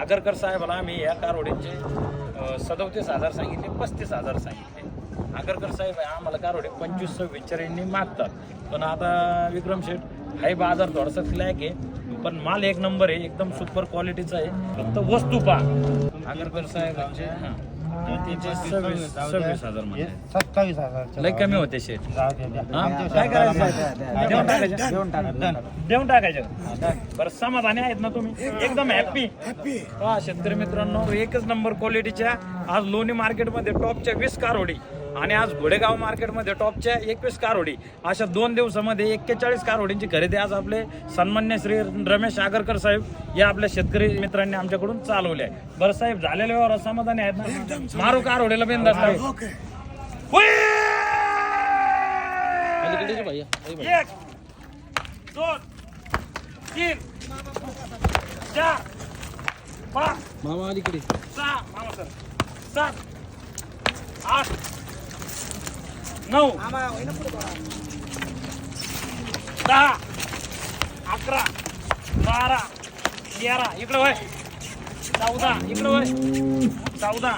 आगरकर साहेबाला आम्ही या कारवडीचे सदोतीस हजार सांगितले पस्तीस हजार सांगितले. आगरकर साहेब आहे आम्हाला कारवडे पंचवीस सव्वीस यांनी मागतात. पण आता विक्रम शेठ हाही बाजार थोडासा फ्लॅक आहे पण माल एक नंबर आहे एकदम सुपर क्वालिटीचा आहे. फक्त वस्तू पहा. आगरकर साहेबांचे म्हणजे, हां. सव्वीस सव्वीस हजार म्हणजे. सत्तावीस हजार लय कमी होते. हा? काय करायचं? देऊन टाकायचं. टाकायचं. बरं समाधानी आहेत ना तुम्ही? एकदम हॅप्पी हा शेतकरी मित्रांनो एकच नंबर क्वालिटीच्या आज लोणी मार्केटमध्ये टॉपच्या वीस कारवडी. आणि आज घोडेगाव मार्केटमध्ये टॉपच्या एकवीस कारवडी अशा दोन दिवसामध्ये एक्केचाळीस कारवडींची खरेदी आज आपले सन्मान्य श्री रमेश आगरकर साहेब या आपल्या शेतकरी मित्रांनी आमच्याकडून चालवले आहे. बरं साहेब झालेल्या व्यवहारात समाधानी आहेत ना? मारू कारवडीला बिंदास एक दोन तीन चार पाच मामा अलीकडे सहा मामा सर सात आठ नऊ. दहा. अकरा. बारा. तेरा. इकडं वय. चौदा. इकडं वय. चौदा.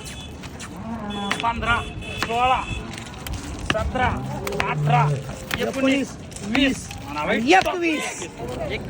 पंधरा. सोळा. सतरा. अठरा. एकोणीस. वीस. एकवीस. एक